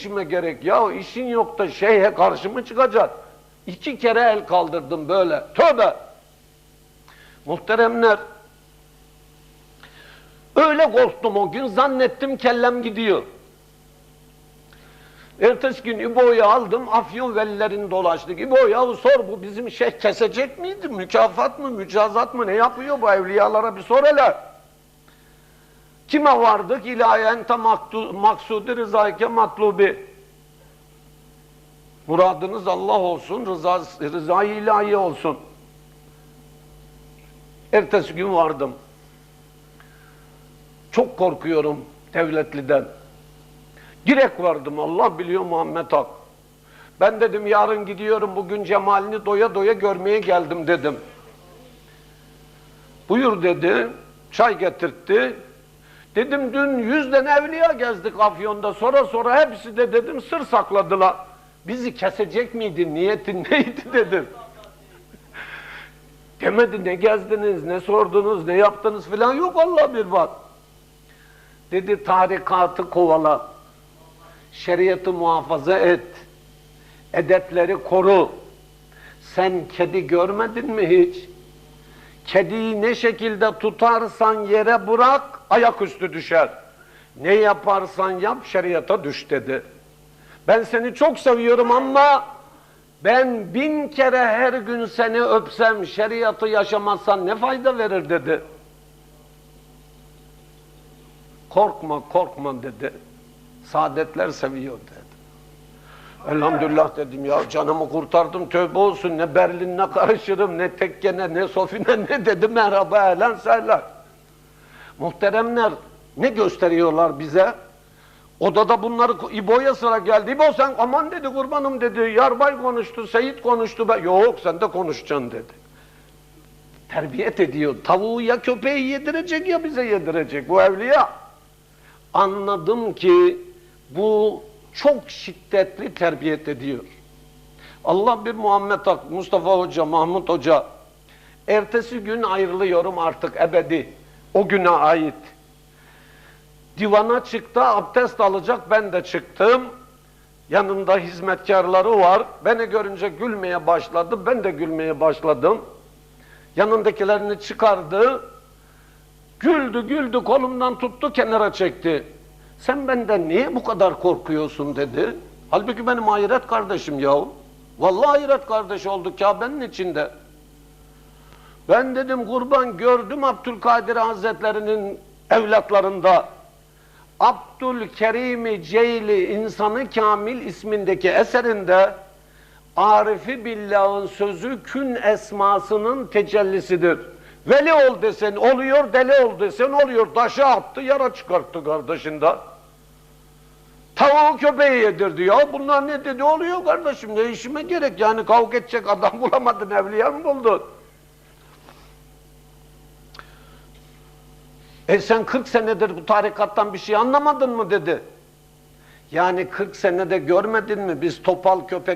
işime gerek. Ya işin yok da şeyhe karşı mı çıkacak? İki kere el kaldırdım böyle. Tövbe! Muhteremler, öyle korktum o gün, zannettim kellem gidiyor. Ertesi gün İbo'yu aldım, Afyon velilerini dolaştık. İbo yahu sor bu bizim şeyh kesecek miydi? Mükafat mı, mücazat mı? Ne yapıyor bu evliyalara bir sor hele. Kime vardık? İlahi ente maksudi rızayke matlubi. Muradınız Allah olsun, rıza, rızayı ilahi olsun. Ertesi gün vardım. Çok korkuyorum devletliden. Direkt vardım, Allah biliyor Muhammed Hak. Ben dedim yarın gidiyorum, bugün cemalini doya doya görmeye geldim dedim. Buyur dedi, çay getirtti. Dedim dün yüzden evliya gezdik Afyon'da, sonra sonra hepsi de dedim sır sakladılar. Bizi kesecek miydi, niyetin neydi dedim. Demedi ne gezdiniz, ne sordunuz, ne yaptınız filan yok Allah bir bak. Dedi tarikatı kovala, şeriatı muhafaza et, edepleri koru. Sen kedi görmedin mi hiç? Kediyi ne şekilde tutarsan yere bırak, ayaküstü düşer. Ne yaparsan yap şeriata düş dedi. Ben seni çok seviyorum ama ben bin kere her gün seni öpsem, şeriatı yaşamazsan ne fayda verir dedi. Korkma, korkma dedi. Saadetler seviyor dedi. Elhamdülillah dedim ya canımı kurtardım tövbe olsun ne Berlin'e karışırım ne tekkene ne Sofin'e ne dedi merhaba ehlen sehlen. Muhteremler ne gösteriyorlar bize? Odada bunları İbo'ya sıra geldi. İbo sen aman dedi kurbanım dedi. Yarbay konuştu, Seyit konuştu. Ben, Yok sen de konuşacaksın dedi. Terbiyet ediyor. Tavuğu ya köpeği yedirecek ya bize yedirecek. Bu evliya. Anladım ki bu çok şiddetli terbiyet ediyor. Allah bir Muhammed Hak, Mustafa Hoca, Mahmut Hoca ertesi gün ayrılıyorum artık ebedi. O güne ait. Divana çıktı, abdest alacak, ben de çıktım. Yanında hizmetkarları var. Beni görünce gülmeye başladı, ben de gülmeye başladım. Yanındakilerini çıkardı. Güldü güldü kolumdan tuttu kenara çekti. Sen benden niye bu kadar korkuyorsun dedi. Halbuki benim ahiret kardeşim yahu. Vallahi ahiret kardeşi olduk Kabe'nin içinde. Ben dedim kurban gördüm Abdülkadir Hazretlerinin evlatlarında. Abdülkerim Ceyli İnsanı Kamil ismindeki eserinde Arifi Billah'ın sözü kün esmasının tecellisidir. Veli ol desen oluyor, deli ol desen oluyor. Taşı attı, yara çıkarttı kardeşinden. Tavuğu köpeği yedirdi ya. Bunlar ne dedi oluyor kardeşim? Ne işime gerek? Yani kavga edecek adam bulamadın, evliya mı buldun? E sen 40 senedir bu tarikattan bir şey anlamadın mı dedi. Yani 40 senede görmedin mi biz topal köpek